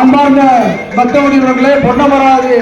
அன்பார்ந்த பக்தவடிவர்களே பொன்னமராதி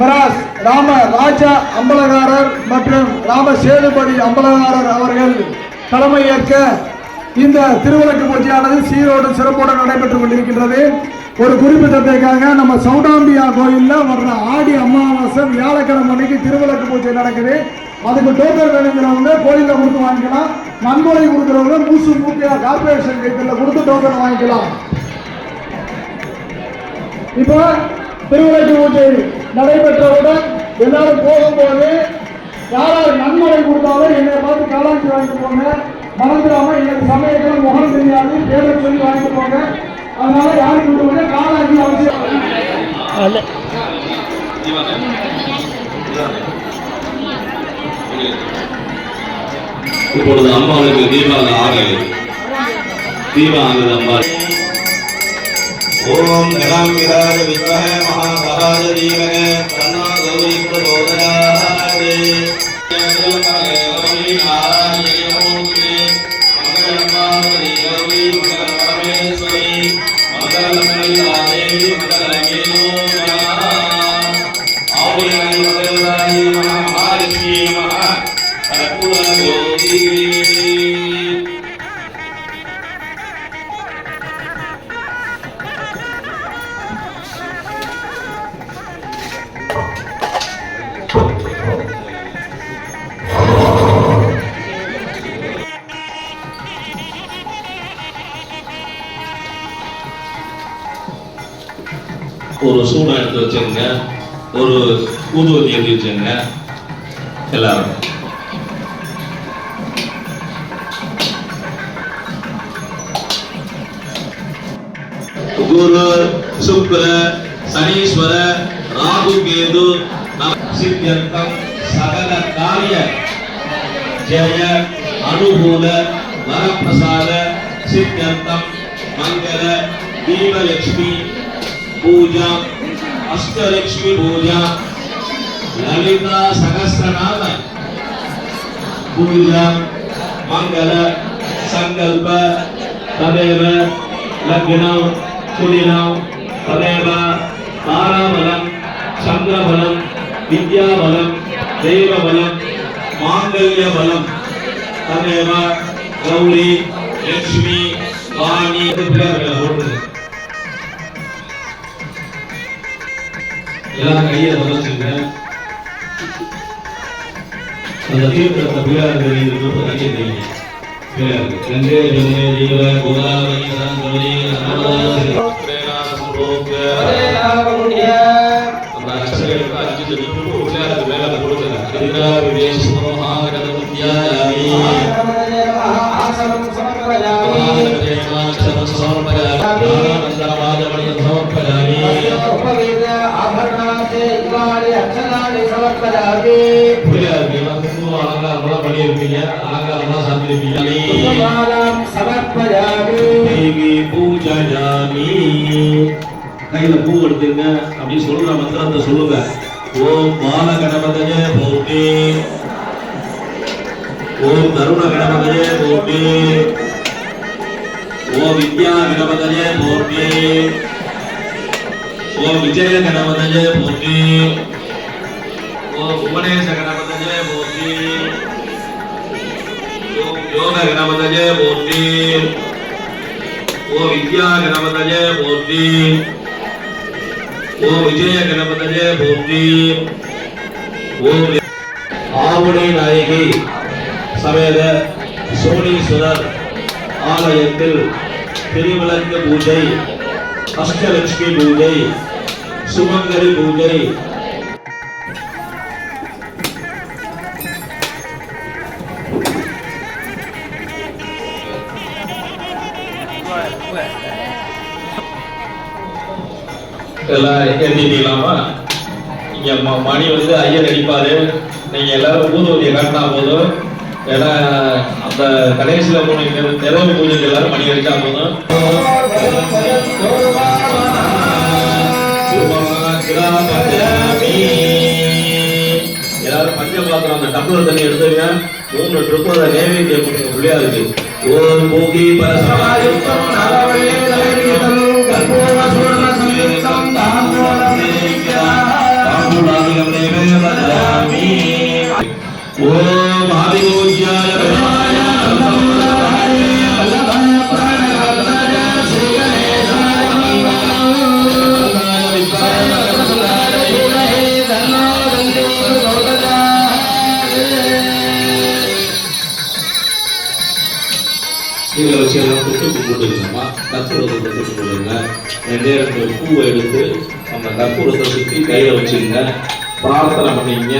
மிராஸ் ராம ராஜா அம்பலகாரர் மற்றும் ராம சேதுபதி அம்பலகாரர் அவர்கள் தலைமையேற்க இந்த திருவிளக்கு பூஜையானது சீரோடு சிறப்போடு நடைபெற்றுக் கொண்டிருக்கின்றது. ஒரு குறிப்பிட்டதற்காக நம்ம சவுடாம்பியா கோயிலில் வர்ற ஆடி அமாவாசை வியாழக்கிழமை அன்னைக்கு திருவிளக்கு பூஜை நடக்குது. அதுக்கு டோக்கன் வேணுங்கிறவங்க கோயிலில் கொடுத்து வாங்கிக்கலாம். நன்கொடை கொடுக்குறவங்க மூசு மூக்கையா கார்பரேஷன் கைத்தில் கொடுத்து டோக்கன் வாங்கிக்கலாம். இப்போ திருவிளக்கு பூஜை நடைபெற்றவுடன் எல்லாரும் போகும்போது யாராவது நன்முறை கொடுத்தாலும் என்னை பார்த்து காலாட்சி வாங்கிட்டு போங்க. மறந்துடாம எனக்கு சமயத்துல முகம் தெரியாது பேரை சொல்லி வாங்கிட்டு போங்க. அதனால யாருக்கு கொடுத்து காலாட்சி அவசியம். இப்பொழுது அம்பாளுக்கு தீபாவளி ஆகலை. தீபாவளி அம்பாள் ஓம் ஜடாமிராஜ வித்மஹ மகாபராஜ தீமகே தன்னோ கௌரி பிரபோதயாதே மகாலட்சுமி ஒரு சூடம் எடுத்து வச்சுருங்க ஒரு ஊதுவத்தி எடுத்து வச்சுருங்க எல்லாரும். குரு சுக்கர சனீஸ்வர ராகு கேது நவ சித்தியர்த்தம் சகல காரிய ஜெய அனுகூல வரப்பிரசாத சித்தியர்த்தம் மங்கள தீபலட்சுமி பூஜா அஷ்டலட்சுமி பூஜா லலிதா சகஸ்ரநாம பூஜா மங்கள சங்கல்ப ததேவ லக்னம் சுதினம் ததேவ தாராபலம் சந்திரபலம் வித்யாபலம் தெய்வபலம் மாங்கல்ய பலம். ததேவ கௌரி லட்சுமி வாணி ஓடுது எல்லாம் கையை வளர்ச்சுங்க அந்த கையை தெரியும். கங்கை ஜீவ கோதாவரி அந்த அக்ஷரங்களுக்கு அஞ்சு ஜபிப்பு கையில பூ எடுத்துங்க அப்படி சொல்ற மந்திரத்தை சொல்லுங்க. ஓம் பால கணபதய போட்டி ஓம் தருண கணபதய போட்டி ஓம் வித்யா கணபதய போட்டி ஓம் விஜய கணபதய போட்டி ஓம் புவனேச கணபதய போட்டி ஓம் யோக கணபதய போட்டி ஓ வித்யா கணபதய போட்டி ஓம் விஜய கணபதஜே போற்றி ஓம் வி- ஆவுடை நாயகி சமேத சோழீஸ்வரர் ஆலயத்தில் திருவிளக்கு பூஜை அஷ்டலட்சுமி பூஜை சுமங்கலி பூஜை எல்லாம் எழுதிட்டீங்களாமா இங்கே ம- மணி வந்து ஐயர் அடிப்பார். நீங்கள் எல்லாரும் ஊதுவதியை காட்டினா போதும். ஏன்னா அந்த கடைசியில் மூணு நிறைவு பூஜைக்கு எல்லாரும் மணி அடித்தா போதும். எல்லாரும் பஞ்ச பாத்திரம் அந்த டம்ளர் தண்ணி எடுத்துங்க மூணு ட்ரிப்பு அதை நைவேத்தியம் பண்ணுங்க பிள்ளையாருக்கு ஓம் பூகி பரசமாயுக்தம் நரவழி இதில் வச்சு எல்லாம் தொட்டு கும்பிட்டுக்கணுமா கற்பூரத்தை தொட்டு கும்பிடுங்க ரெண்டே ரெண்டு பூவை எடுத்து அந்த கற்பூரத்தை சுற்றி கையில் பிரார்த்தனை பண்ணிங்க.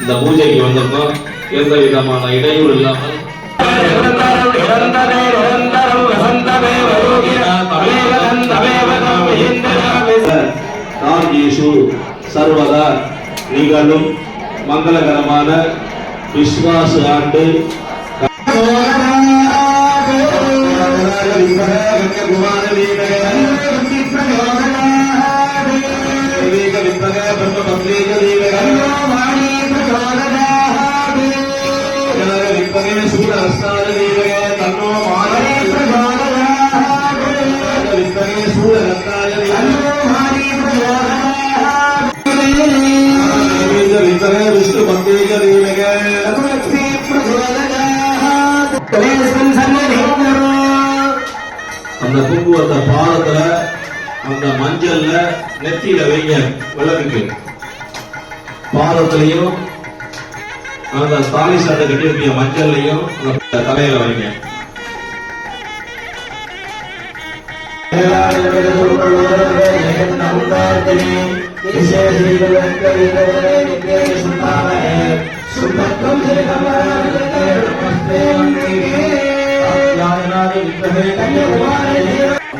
இந்த பூஜைக்கு வந்திருக்கோம் எந்த விதமான இடையூறு இல்லாமல் சர்வதா நிகழும் மங்களகரமான விஸ்வாச ஆண்டு. பக்தேக அந்த குங்குமத்தை பாதத்துல அந்த மஞ்சள்ல நெத்தியில வைங்க விளக்குக்கு. பாதத்திலையும் அந்த தாலி சட்டை கட்டியிருக்கிற மஞ்சள்லையும் தலையில வைங்க.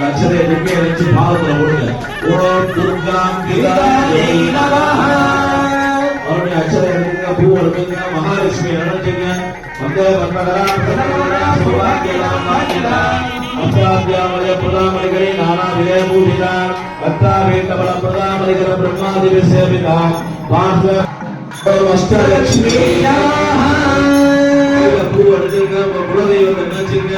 அச்சதை துப்பிய வச்சு பாதத்துல போடுங்க. ஓம் துர்காம் அவருடைய அச்சதை எடுத்துங்க பூ எடுத்துங்க மகாலட்சுமி நினைச்சுங்க வந்தே வந்தகரா பிரதமரா சௌபாகியலாம் பாக்கியதா அஷ்டாபியாமலய பிரதாமலிகரை நானாவிலே பூஜிதா பத்தாவேந்தபல பிரதாமலிகர பிரம்மாதிவி சேவிதா பார்த்த அஷ்டலட்சுமி பூ எடுத்துங்க உங்க குலதெய்வத்தை நினைச்சுங்க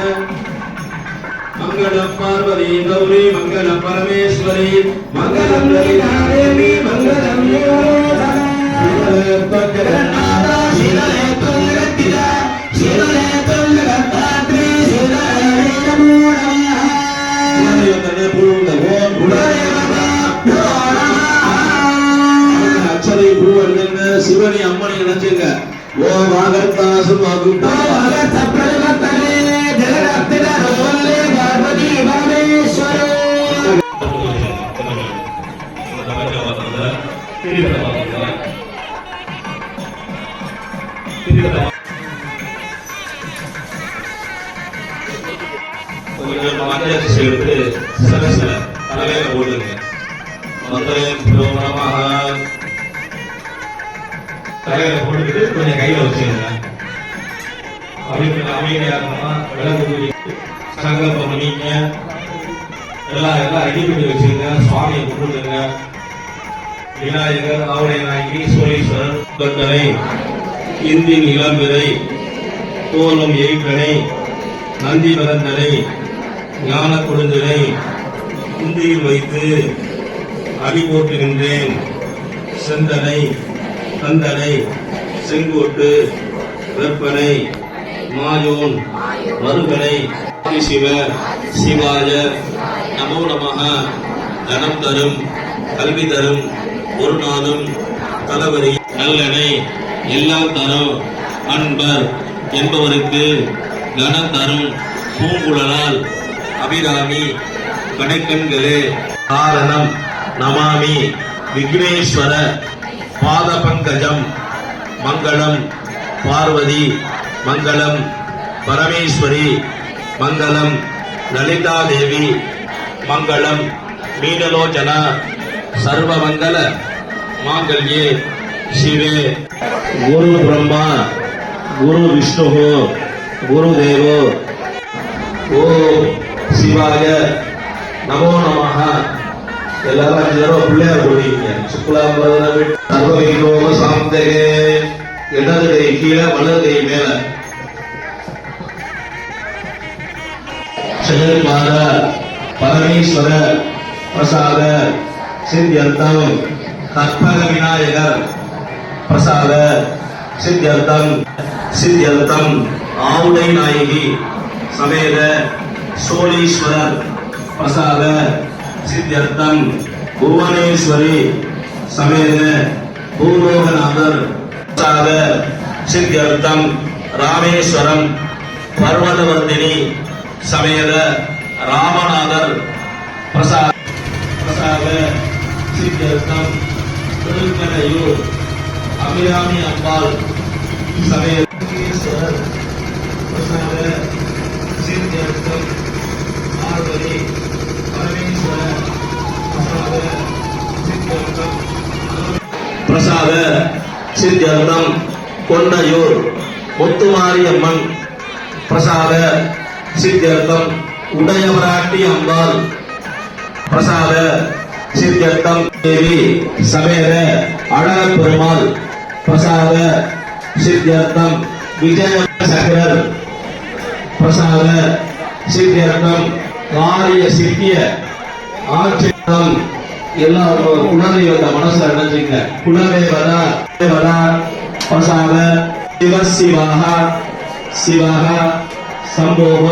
மங்களம் பார்வதி கௌரி மங்களம் பரமேஸ்வரி மங்களம் லலிதாதேவி மங்களம் அச்சரை பூ எடுத்துங்க சிவனி அம்மனை நினைச்சுங்க ஓ வாகத்தாசு வாகுட்டா கொஞ்சம் மஞ்சள் சேர்த்து சில சில தலையில போடுங்க மந்திரம் நமக தலையில போட்டுக்கிட்டு கொஞ்சம் கையில வச்சுக்கோங்க. அப்படி கொஞ்சம் விளக்கு சங்கல்பம் எல்லாம் எல்லாம் ரெடி பண்ணி சுவாமியை கும்பிடுங்க விநாயகர் ஆவுடை நாயகி சோழீஸ்வரர் கட்டளை இந்தின் இளம்பிறை கோலம் எய்கனை நந்தி மதந்தனை ஞான கொடுந்தனை குந்தியில் வைத்து அடி போட்டுகின்றேன் செந்தனை தந்தனை செங்கோட்டு வெப்பனை மாயோன் மருகனை சிவ சிவாய நமோ நமக. தனம் தரும் கல்வி தரும் ஒரு நாளும் தலைவரி நல்லனை எல்லாம் தரும். அன்பர் என்பவருக்கு கனம் தரும் பூங்குழலால் அபிராமி கடைக்கண்களே காரணம் நமாமி விக்னேஸ்வர பாத பங்கஜம் மங்களம் பார்வதி மங்களம் பரமேஸ்வரி மங்களம் லலிதா தேவி மங்களம் மீனலோச்சனா சர்வமங்கல மாங்கல்யே சிவே. குரு பிரம்மா குரு விஷ்ணு குரு தேவோ. ஓம் சிவாய நமோ நமக எல்லாரும் அஞ்சு தடவை பிள்ளையார் போடுவீங்க சுக்லாம்பரதன சர்வவிகோம சாந்தகே. இடது கை கீழே வலது கை மேல. செயல்பாத பரமேஸ்வர பிரசாத சித்தியர்த்தம் கற்பக விநாயகர் பிரசாத சித்தியர்த்தம் சித்தியர்த்தம் ஆவுடை நாயகி சமேத சோழீஸ்வரர் பிரசாத சித்தியர்த்தம் புவனேஸ்வரி சமேத பூலோகநாதர் பிரசாத சித்தியர்த்தம் ராமேஸ்வரம் பர்வதவர்தினி சமேத ராமநாதர் பிரசாத பிரசாத சித்தியர்த்தம் திருக்கடையூர் அபிராமி அம்பாள் சமேத பிரசாத பிரசாத சித்தியர்த்தம் கொண்டையூர் முத்துமாரியம்மன். பிரசாத சித்தியர்த்தம் உடையவராட்டி அம்பாள். பிரசாத சித்தியர்த்தம் தேவி சமேத அழகப்பெருமாள். பிரசாத சித்தியர்த்தம் விஜய சக்கரர் பிரசாத சித்தியர்த்தம் காரிய சித்திய ஆட்சியம் எல்லாரும் வந்த மனசுல நினைச்சுங்க குலதேவதா தேவதா பிரசாத சிவ சிவாக சிவாக சம்போக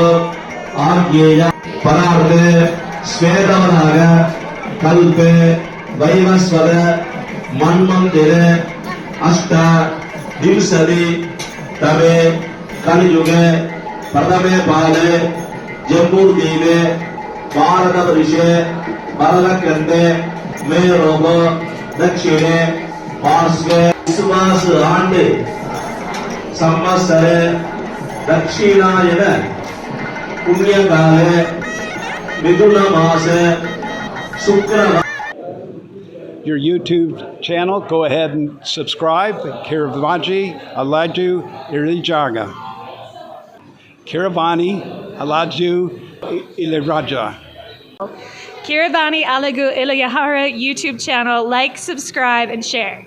ஆர்கேய பரார்த்த ஸ்வேதவனாக கல்ப வைவஸ்வர மன்மந்திர அஷ்ட திவ்சதி தவே கலியுக பிரதமே பாலு ஜம்பூர்தீவே பாரத வருஷே பரதக்கண்டே மேரோக தட்சிணே பார்ஸ்வே விசுவாச ஆண்டு சம்மசர தட்சிணாயன புண்ணியகால மிதுன மாச சுக்கிர your YouTube channel, go ahead and subscribe. Kiravaji Alaju Irijaga. Kiravani Alaju Iliraja. Kiravani Alagu Ilayahara YouTube channel. Like, subscribe, and share.